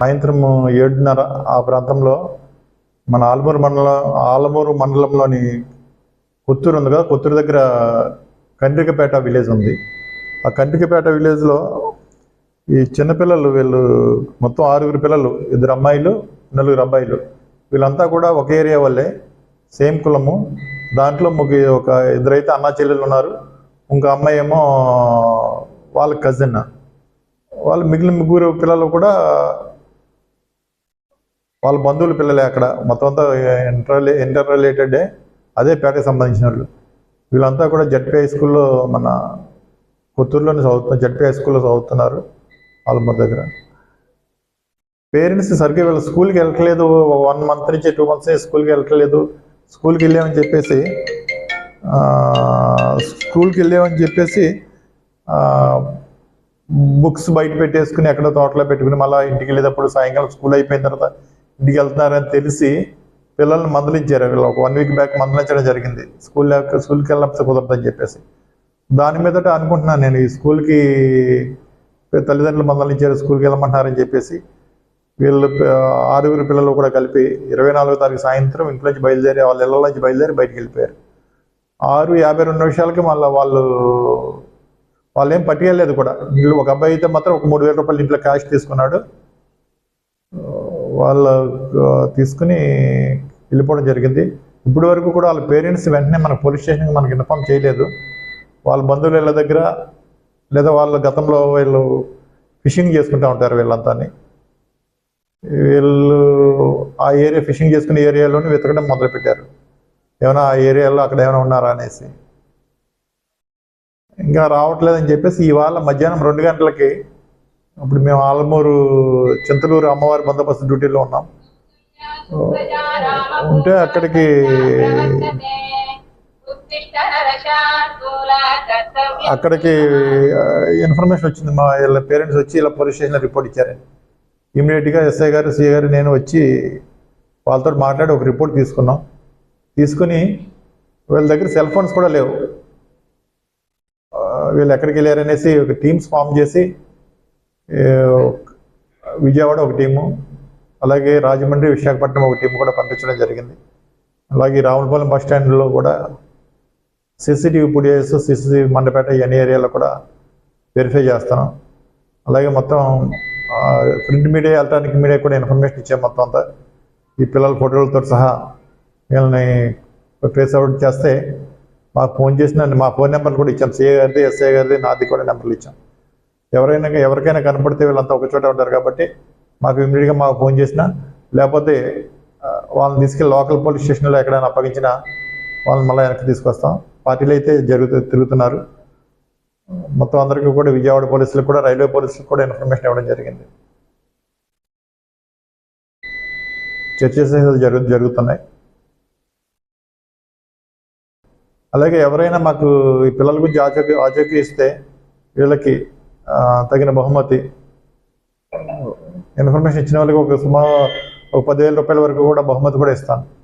సాయంత్రం ఏడున్నర ఆ ప్రాంతంలో మన ఆలమూరు మండలం ఆలమూరు మండలంలోని కొత్తూరు ఉంది కదా కొత్తూరు దగ్గర కండ్రికపేట విలేజ్ ఉంది. ఆ కండ్రికపేట విలేజ్లో ఈ చిన్నపిల్లలు వీళ్ళు మొత్తం ఆరుగురు పిల్లలు ఇద్దరు అమ్మాయిలు నలుగురు అబ్బాయిలు వీళ్ళంతా కూడా ఒక ఏరియా వల్లే సేమ్ కులము. దాంట్లో ముగ్గు ఒక ఇద్దరైతే అన్నా చెల్లెలు ఉన్నారు. ఇంకో అమ్మాయి ఏమో వాళ్ళ కజిన్ వాళ్ళు మిగిలిన ముగ్గురు పిల్లలు కూడా వాళ్ళ బంధువుల పిల్లలే అక్కడ. మొత్తం అంతా ఇంటర్ ఇంటర్ రిలేటెడే అదే పేటకి సంబంధించిన వాళ్ళు. వీళ్ళంతా కూడా జడ్పీ హై స్కూల్లో మన పుత్తూరులోనే చదువుతున్నారు జడ్పీ హై స్కూల్లో చదువుతున్నారు ఆలమూరు దగ్గర. పేరెంట్స్ సరిగ్గా వీళ్ళ స్కూల్కి వెళ్ళట్లేదు. వన్ మంత్ నుంచి టూ మంత్స్ స్కూల్కి వెళ్ళట్లేదు. స్కూల్కి వెళ్ళామని చెప్పేసి స్కూల్కి వెళ్ళామని చెప్పేసి బుక్స్ బయట పెట్టేసుకుని ఎక్కడో తోటలో పెట్టుకుని మళ్ళీ ఇంటికి వెళ్ళేటప్పుడు సాయంకాలం స్కూల్ అయిపోయిన తర్వాత ఇంటికి వెళ్తున్నారని తెలిసి పిల్లల్ని మందలించారు వీళ్ళు ఒక వన్ వీక్ బ్యాక్ మందలించడం జరిగింది. స్కూల్ స్కూల్కి వెళ్ళినప్పుడు కుదరదని చెప్పేసి. దాని మీదట అనుకుంటున్నాను నేను ఈ స్కూల్కి తల్లిదండ్రులు మందలించారు స్కూల్కి వెళ్ళమంటున్నారని చెప్పేసి. వీళ్ళు ఆరుగురు పిల్లలు కూడా కలిపి ఇరవై నాలుగో తారీఖు సాయంత్రం ఇంట్లోంచి బయలుదేరి వాళ్ళ ఇళ్ళ నుంచి బయలుదేరి బయటికి వెళ్ళిపోయారు. ఆరు యాభై రెండు నిమిషాలకి మళ్ళీ వాళ్ళు వాళ్ళు ఏం పట్టుకెళ్ళలేదు కూడా. వీళ్ళు ఒక అబ్బాయి అయితే మాత్రం ఒక మూడు వేల రూపాయలు ఇంట్లో క్యాష్ తీసుకున్నాడు. వాళ్ళు తీసుకుని వెళ్ళిపోవడం జరిగింది. ఇప్పటి వరకు కూడా వాళ్ళ పేరెంట్స్ వెంటనే మన పోలీస్ స్టేషన్కి మనకి ఇన్ఫామ్ చేయలేదు. వాళ్ళ బంధువులు వీళ్ళ దగ్గర లేదా వాళ్ళ గతంలో వీళ్ళు ఫిషింగ్ చేసుకుంటూ ఉంటారు వీళ్ళంతాని. వీళ్ళు ఆ ఏరియా ఫిషింగ్ చేసుకునే ఏరియాలోనే వెతకడం మొదలుపెట్టారు. ఏమైనా ఆ ఏరియాలో అక్కడ ఏమైనా ఉన్నారా అనేసి. ఇంకా రావట్లేదని చెప్పేసి ఇవాళ మధ్యాహ్నం రెండు గంటలకి ఇప్పుడు మేము ఆలమూరు చింతలూరు అమ్మవారి బందోబస్తు డ్యూటీలో ఉన్నాం. ఉంటే అక్కడికి అక్కడికి ఇన్ఫర్మేషన్ వచ్చింది. మా వీళ్ళ పేరెంట్స్ వచ్చి ఇలా పోలీస్ స్టేషన్లో రిపోర్ట్ ఇచ్చారని ఇమీడియట్గా ఎస్ఐ గారు సిఐ గారు నేను వచ్చి వాళ్ళతో మాట్లాడి ఒక రిపోర్ట్ తీసుకున్నాం. తీసుకుని వీళ్ళ దగ్గర సెల్ ఫోన్స్ కూడా లేవు. వీళ్ళు ఎక్కడికి వెళ్ళారనేసి ఒక టీమ్స్ ఫామ్ చేసి విజయవాడ ఒక టీము అలాగే రాజమండ్రి విశాఖపట్నం ఒక టీం కూడా పంపించడం జరిగింది. అలాగే రావులపాలెం బస్ స్టాండ్లో కూడా సీసీటీవీ ఫుటేజెస్ సీసీటీవీ మండపేట ఎన్ని ఏరియాలో కూడా వెరిఫై చేస్తాను. అలాగే మొత్తం ప్రింట్ మీడియా ఎలక్ట్రానిక్ మీడియా కూడా ఇన్ఫర్మేషన్ ఇచ్చాం మొత్తం అంతా ఈ పిల్లల ఫోటోలతో సహా వీళ్ళని ట్రేస్ అవుట్ చేస్తే మాకు ఫోన్ చేసిన మా ఫోన్ నెంబర్లు కూడా ఇచ్చాం. సిఏ గారిది ఎస్ఏ గారిది నాది కూడా నెంబర్లు ఇచ్చాం. ఎవరైనా ఎవరికైనా కనపడితే వీళ్ళంతా ఒక చోట ఉంటారు కాబట్టి మాకు ఇమీడియట్గా మాకు ఫోన్ చేసినా లేకపోతే వాళ్ళని తీసుకెళ్ళి లోకల్ పోలీస్ స్టేషన్లో ఎక్కడైనా అప్పగించినా వాళ్ళని మళ్ళీ వెనక్కి తీసుకొస్తాం. పార్టీలు అయితే జరుగుతూ తిరుగుతున్నారు. మొత్తం అందరికీ కూడా విజయవాడ పోలీసులకు కూడా రైల్వే పోలీసులకు కూడా ఇన్ఫర్మేషన్ ఇవ్వడం జరిగింది. చర్చస్ జరుగు జరుగుతున్నాయి. అలాగే ఎవరైనా మాకు ఈ పిల్లల గురించి ఆచూకీ ఆచూకీ ఇస్తే వీళ్ళకి తగిన బహుమతి. ఇన్ఫర్మేషన్ ఇచ్చిన వాళ్ళకి ఒక సుమారు ఒక పదివేల రూపాయల వరకు కూడా బహుమతి కూడా ఇస్తాను.